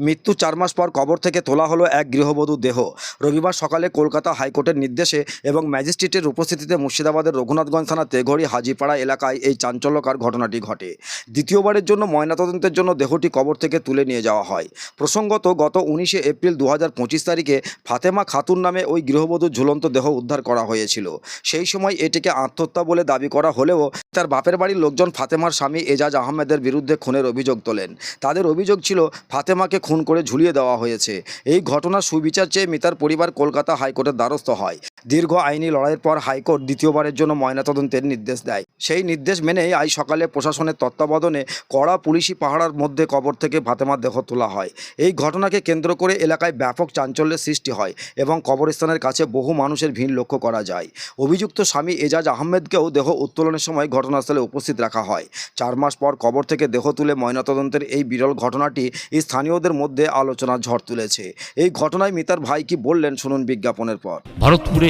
মৃত্যু চার মাস পর কবর থেকে তোলা হলো এক গৃহবধূর দেহ। রবিবার সকালে কলকাতা হাইকোর্টের নির্দেশে এবং ম্যাজিস্ট্রেটের উপস্থিতিতে মুর্শিদাবাদের রঘুনাথগঞ্জ থানা তেঘড়ি হাজিপাড়া এলাকায় এই চাঞ্চল্যকার ঘটনাটি ঘটে। দ্বিতীয়বারের জন্য ময়নাতদন্তের জন্য দেহটি কবর থেকে তুলে নিয়ে যাওয়া হয়। প্রসঙ্গত, গত উনিশে এপ্রিল দু হাজার পঁচিশ তারিখে ফাতেমা খাতুন নামে ওই গৃহবধূর ঝুলন্ত দেহ উদ্ধার করা হয়েছিল। সেই সময় এটিকে আত্মহত্যা বলে দাবি করা হলেও তার বাপের বাড়ির লোকজন ফাতেমার স্বামী এজাজ আহমেদের বিরুদ্ধে খুনের অভিযোগ তোলেন। তাদের অভিযোগ ছিল, ফাতেমাকে খুন করে ঝুলিয়ে দেওয়া হয়েছে। এই ঘটনার সুবিচার চেয়ে মিতার পরিবার কলকাতা হাইকোর্টের দ্বারস্থ হয়। দীর্ঘ আইনি লড়াইয়ের পর হাইকোর্ট দ্বিতীয়বারের জন্য ময়নাতদন্তের নির্দেশ দেয়। সেই নির্দেশ মেনেই আজ সকালে প্রশাসনের তত্ত্বাবধানে কড়া পুলিশি পাহারার মধ্যে কবর থেকে ফাতেমার দেহ তোলা হয়। এই ঘটনাকে কেন্দ্র করে এলাকায় ব্যাপক চাঞ্চল্যের সৃষ্টি হয় এবং কবরস্থানের কাছে বহু মানুষের ভিড় লক্ষ্য করা যায়। অভিযুক্ত স্বামী এজাজ আহমেদকেও দেহ উত্তোলনের সময় ঘটনাস্থলে উপস্থিত রাখা হয়। চার মাস পর কবর থেকে দেহ তুলে ময়নাতদন্তের এই বিরল ঘটনাটি স্থানীয়দের মধ্যে আলোচনার ঝড় তুলেছে। এই ঘটনায় মিতার ভাই কি বললেন, শুনুন বিজ্ঞাপনের পর। ভারতপুরে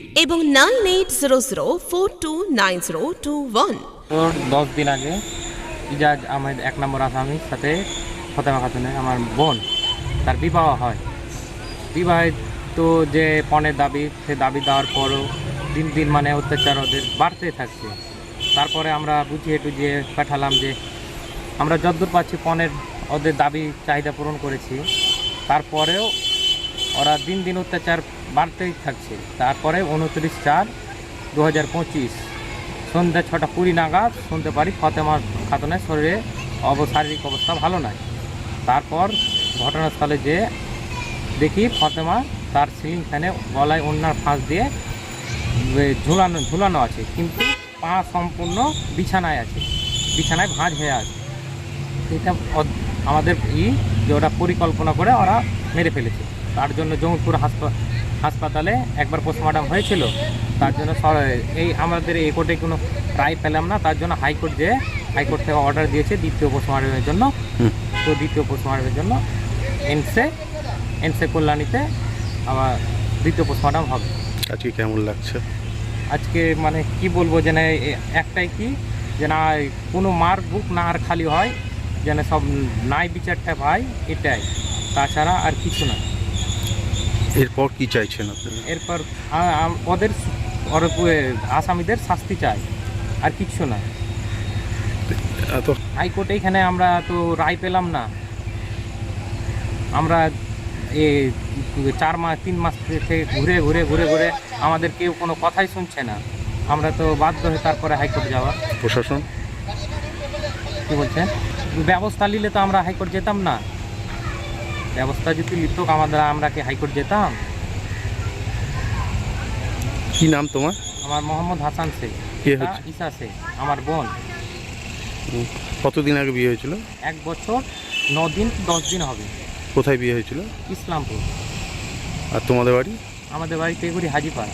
এবং nine eight zero zero four two nine zero two one. তোর দশ দিন আগে ইজাজ আহমেদ এক নম্বর আসামির সাথে ফতেমা খাতুনের, আমার বোন, তার বিবাহ হয়। বিবাহিত যে পণের দাবি, সে দাবি দেওয়ার পরও দিন দিন মানে অত্যাচার ওদের বাড়তে থাকছে। তারপরে আমরা বুঝিয়ে টুঝিয়ে পাঠালাম যে আমরা যদ্দূর পাচ্ছি পণের ওদের দাবি, চাহিদা পূরণ করেছি। তারপরেও ওরা দিন দিন অত্যাচার বাড়তেই থাকছে। তারপরে উনত্রিশ চার দু হাজার পঁচিশ সন্ধ্যা ছটা কুড়ি নাগাদ শুনতে পারি ফতেমা খাতুনের শরীরে অব শারীরিক অবস্থা ভালো নয় তারপর ঘটনাস্থলে যে দেখি ফতেমা তার সিলিং ফ্যানে গলায় অন্যার ফাঁস দিয়ে ঝুলানো ঝুলানো আছে, কিন্তু পা সম্পূর্ণ বিছানায় আছে, বিছানায় ভাঁজ হয়ে আছে। এটা আমাদের ই যে ওরা পরিকল্পনা করে ওরা মেরে ফেলেছে। তার জন্য জঙ্গিপুর হাসপা হাসপাতালে একবার পোস্টমর্টম হয়েছিল। তার জন্য এই আমাদের এই কোর্টে কোনো রায় পেলাম না। তার জন্য হাইকোর্ট যে হাইকোর্ট থেকে অর্ডার দিয়েছে দ্বিতীয় পোস্টমর্টমের জন্য। তো দ্বিতীয় পোস্টমর্টমের জন্য এনসে এনসে কল্যাণীতে আবার দ্বিতীয় পোস্টমর্টম হবে। আজকে কেমন লাগছে? আজকে মানে কি বলব যে না একটাই কি যে না কোনো মার বুক না আর খালি হয় যেন সব নাই বিচারটা ভাই এটাই। তাছাড়া আর কিছু না। এরপর কি চাইছেন এরপর আ- আম- ওদের ওর আসামিদের শাস্তি চাই আর কিচ্ছু না। এত হাইকোর্টে এখানে আমরা তো রায় পেলাম না। আমরা এ চার মাস তিন মাস থেকে ঘুরে ঘুরে ঘুরে ঘুরে আমাদের কেউ কোনো কথাই শুনছে না। আমরা তো বাধ্য হয়ে তারপরে হাইকোর্ট যাওয়া প্রশাসন? কি বলছেন? ব্যবস্থা নিলে তো আমরা হাইকোর্ট যেতাম না। ব্যবস্থা যদি নিত আমাদের আমরা কি হাইকোর্ট যেতাম। কি নাম তোমার? আমার মোহাম্মদ হাসান শেখ। কে হচ্ছে? ঈশা শেখ আমার বোন। কতদিন আগে বিয়ে হয়েছিল? এক বছর ন দিন কি দশ দিন হবে। কোথায় বিয়ে হয়েছিল? ইসলামপুর। আর তোমাদের বাড়ি? আমাদের বাড়ি এগুলি হাজিপাড়া।